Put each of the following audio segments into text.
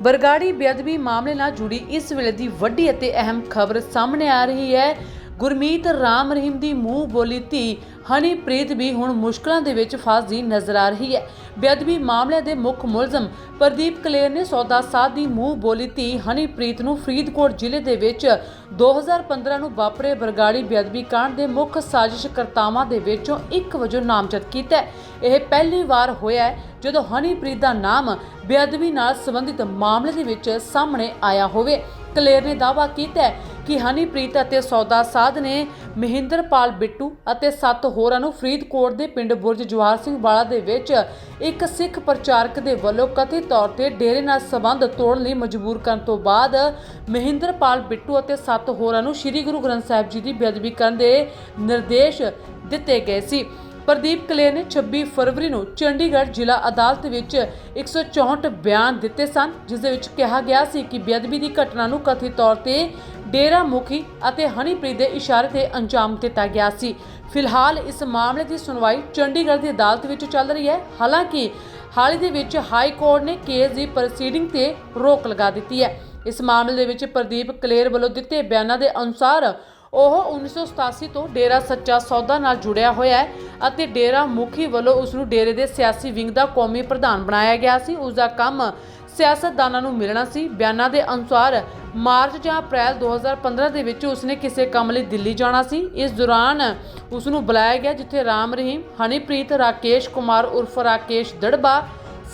ਬਰਗਾੜੀ ਬੇਅਦਬੀ ਮਾਮਲੇ ਨਾਲ ਜੁੜੀ ਇਸ ਵੇਲੇ ਦੀ ਵੱਡੀ ਅਤੇ ਅਹਿਮ ਖਬਰ ਸਾਹਮਣੇ ਆ ਰਹੀ ਹੈ। ਗੁਰਮੀਤ ਰਾਮ ਰਹੀਮ ਦੀ ਮੂੰਹ ਬੋਲੀ ਧੀ ਹਨੀਪ੍ਰੀਤ ਵੀ ਹੁਣ ਮੁਸ਼ਕਲਾਂ ਦੇ ਵਿੱਚ ਫਸਦੀ ਨਜ਼ਰ ਆ ਰਹੀ ਹੈ। ਬੇਅਦਬੀ ਮਾਮਲੇ ਦੇ ਮੁੱਖ ਮੁਲਜ਼ਮ ਪ੍ਰਦੀਪ ਕਲੇਰ ਨੇ ਸੌਦਾ ਸਾਧ ਦੀ ਮੂੰਹ ਬੋਲੀ ਧੀ ਹਨੀਪ੍ਰੀਤ ਨੂੰ ਫਰੀਦਕੋਟ ਜ਼ਿਲ੍ਹੇ ਦੇ ਵਿੱਚ 2015 ਨੂੰ ਵਾਪਰੇ ਬਰਗਾੜੀ ਬੇਅਦਬੀ ਕਾਂਡ ਦੇ ਮੁੱਖ ਸਾਜ਼ਿਸ਼ਕਰਤਾਵਾਂ ਦੇ ਵਿੱਚੋਂ ਇੱਕ ਵਜੋਂ ਨਾਮਜ਼ਦ ਕੀਤਾ ਇਹ ਪਹਿਲੀ ਵਾਰ ਹੋਇਆ ਹੈ ਜਦੋਂ ਹਨੀਪ੍ਰੀਤ ਦਾ ਨਾਮ ਬੇਅਦਬੀ ਨਾਲ ਸੰਬੰਧਿਤ ਮਾਮਲੇ ਦੇ ਵਿੱਚ ਸਾਹਮਣੇ ਆਇਆ ਹੋਵੇ। ਕਲੇਰ ਨੇ ਦਾਅਵਾ ਕੀਤਾ ਹੈ ਕਿ ਹਨੀਪ੍ਰੀਤ ਅਤੇ ਸੌਦਾ ਸਾਧ ਨੇ ਮਹਿੰਦਰਪਾਲ ਬਿੱਟੂ ਅਤੇ ਸੱਤ ਹੋਰਾਂ ਨੂੰ ਫਰੀਦਕੋਟ ਦੇ ਪਿੰਡ ਬੁਰਜ ਜਵਾਹਰ ਸਿੰਘ ਵਾਲਾ ਦੇ ਵਿੱਚ ਇੱਕ ਸਿੱਖ ਪ੍ਰਚਾਰਕ ਦੇ ਵੱਲੋਂ ਕਥਿਤ ਤੌਰ ਤੇ ਡੇਰੇ ਨਾਲ ਸੰਬੰਧ ਤੋੜਨ ਲਈ ਮਜਬੂਰ ਕਰਨ ਤੋਂ ਬਾਅਦ ਮਹਿੰਦਰਪਾਲ ਬਿੱਟੂ ਅਤੇ ਸੱਤ ਹੋਰਾਂ ਨੂੰ ਸ੍ਰੀ ਗੁਰੂ ਗ੍ਰੰਥ ਸਾਹਿਬ ਜੀ ਦੀ ਬੇਅਦਬੀ ਕਰਨ ਦੇ ਨਿਰਦੇਸ਼ ਦਿੱਤੇ ਗਏ ਸੀ। ਪ੍ਰਦੀਪ ਕਲੇਰ ਨੇ 26 ਫਰਵਰੀ ਨੂੰ ਚੰਡੀਗੜ੍ਹ ਜ਼ਿਲ੍ਹਾ ਅਦਾਲਤ ਵਿੱਚ 164 ਬਿਆਨ ਦਿੱਤੇ ਸਨ, ਜਿਸ ਦੇ ਵਿੱਚ ਕਿਹਾ ਗਿਆ ਸੀ ਕਿ ਬੇਅਦਬੀ ਦੀ ਘਟਨਾ ਨੂੰ ਕਥਿਤ ਤੌਰ ਤੇ ਡੇਰਾ ਮੁਖੀ ਅਤੇ ਹਨੀਪ੍ਰੀਤ ਦੇ ਇਸ਼ਾਰੇ ਤੇ ਅੰਜਾਮ ਦਿੱਤਾ ਗਿਆ ਸੀ। ਫਿਲਹਾਲ ਇਸ ਮਾਮਲੇ ਦੀ ਸੁਣਵਾਈ ਚੰਡੀਗੜ੍ਹ ਦੀ ਅਦਾਲਤ ਵਿੱਚ ਚੱਲ ਰਹੀ ਹੈ। ਹਾਲਾਂਕਿ, ਹਾਲ ਹੀ ਦੇ ਵਿੱਚ ਹਾਈ ਕੋਰਟ ਨੇ ਕੇਸ ਦੀ ਪ੍ਰੋਸੀਡਿੰਗ ਤੇ ਰੋਕ ਲਗਾ ਦਿੱਤੀ ਹੈ। ਇਸ ਮਾਮਲੇ ਦੇ ਵਿੱਚ ਪ੍ਰਦੀਪ ਕਲੇਰ ਵੱਲੋਂ ਦਿੱਤੇ ਬਿਆਨਾਂ ਦੇ ਅਨੁਸਾਰ ਉਹ 1987 ਤੋਂ ਡੇਰਾ ਸੱਚਾ ਸੌਦਾ ਨਾਲ ਜੁੜਿਆ ਹੋਇਆ ਹੈ ਅਤੇ ਡੇਰਾ ਮੁਖੀ ਵੱਲੋਂ ਉਸ ਨੂੰ ਡੇਰੇ ਦੇ ਸਿਆਸੀ ਵਿੰਗ ਦਾ ਕੌਮੀ ਪ੍ਰਧਾਨ ਬਣਾਇਆ ਗਿਆ ਸੀ। ਉਸ ਦਾ ਕੰਮ ਸਿਆਸਤਦਾਨਾਂ ਨੂੰ ਮਿਲਣਾ ਸੀ। ਬਿਆਨਾਂ ਦੇ ਅਨੁਸਾਰ ਮਾਰਚ ਜਾਂ ਅਪ੍ਰੈਲ 2015 ਦੇ ਵਿੱਚ ਉਸਨੇ ਕਿਸੇ ਕੰਮ ਲਈ ਦਿੱਲੀ ਜਾਣਾ ਸੀ। ਇਸ ਦੌਰਾਨ ਉਸ ਨੂੰ ਬੁਲਾਇਆ ਗਿਆ, ਜਿੱਥੇ ਰਾਮ ਰਹੀਮ, ਹਨੀਪ੍ਰੀਤ, ਰਾਕੇਸ਼ ਕੁਮਾਰ ਉਰਫ ਰਾਕੇਸ਼ ਦੜਬਾ,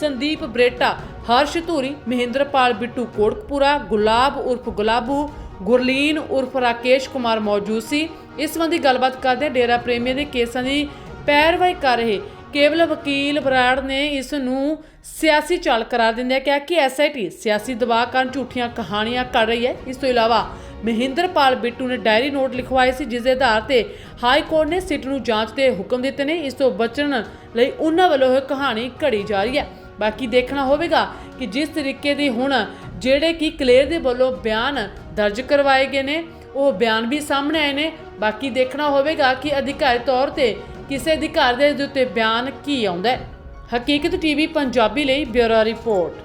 ਸੰਦੀਪ ਬਰੇਟਾ, ਹਰਸ਼ ਧੂਰੀ, ਮਹਿੰਦਰਪਾਲ ਬਿੱਟੂ ਕੋਟਕਪੂਰਾ, ਗੁਲਾਬ ਉਰਫ ਗੁਲਾਬੂ, ਗੁਰਲੀਨ ਉਰਫ ਰਾਕੇਸ਼ ਕੁਮਾਰ ਮੌਜੂਦ ਸੀ। ਇਸ ਸੰਬੰਧੀ ਗੱਲਬਾਤ ਕਰਦੇ ਡੇਰਾ ਪ੍ਰੇਮੀਆਂ ਦੇ ਕੇਸਾਂ ਦੀ ਪੈਰਵਾਈ ਕਰ ਰਹੇ ਕੇਵਲ ਵਕੀਲ ਬਰਾੜ ਨੇ ਇਸ ਨੂੰ ਸਿਆਸੀ ਚਾਲ ਕਰਾਰ ਦਿੰਦਿਆਂ ਕਿਹਾ ਕਿ ਐਸਆਈਟੀ ਸਿਆਸੀ ਦਬਾਅ ਕਾਰਨ ਝੂਠੀਆਂ ਕਹਾਣੀਆਂ ਕਰ ਰਹੀ ਹੈ। ਇਸ ਤੋਂ ਇਲਾਵਾ ਮਹਿੰਦਰਪਾਲ ਬਿੱਟੂ ਨੇ ਡਾਇਰੀ ਨੋਟ ਲਿਖਵਾਏ ਸੀ, ਜਿਸ ਦੇ ਆਧਾਰ ਤੇ ਹਾਈ ਕੋਰਟ ਨੇ ਸਿੱਟ ਨੂੰ ਜਾਂਚ ਦੇ ਹੁਕਮ ਦਿੱਤੇ ਨੇ। ਇਸ ਤੋਂ ਬਚਣ ਲਈ ਉਹਨਾਂ ਵੱਲੋਂ ਇਹ ਕਹਾਣੀ ਘੜੀ ਜਾ ਰਹੀ ਹੈ। ਬਾਕੀ ਦੇਖਣਾ ਹੋਵੇਗਾ ਕਿ ਜਿਸ ਤਰੀਕੇ ਦੀ ਹੁਣ ਜਿਹੜੇ ਕਿ ਕਲੇਅਰ ਦੇ ਵੱਲੋਂ ਬਿਆਨ ਦਰਜ ਕਰਵਾਏ ਗਏ ਨੇ, ਉਹ ਬਿਆਨ ਵੀ ਸਾਹਮਣੇ ਆਏ ਨੇ। ਬਾਕੀ ਦੇਖਣਾ ਹੋਵੇਗਾ ਕਿ ਅਧਿਕਾਰੀ ਤੌਰ ਤੇ ਕਿਸੇ ਅਧਿਕਾਰ ਦੇ ਉੱਤੇ ਬਿਆਨ ਕੀ ਆਉਂਦਾ ਹੈ? ਹਕੀਕਤ ਟੀਵੀ ਪੰਜਾਬੀ ਲਈ ਬਿਊਰੋ ਰਿਪੋਰਟ।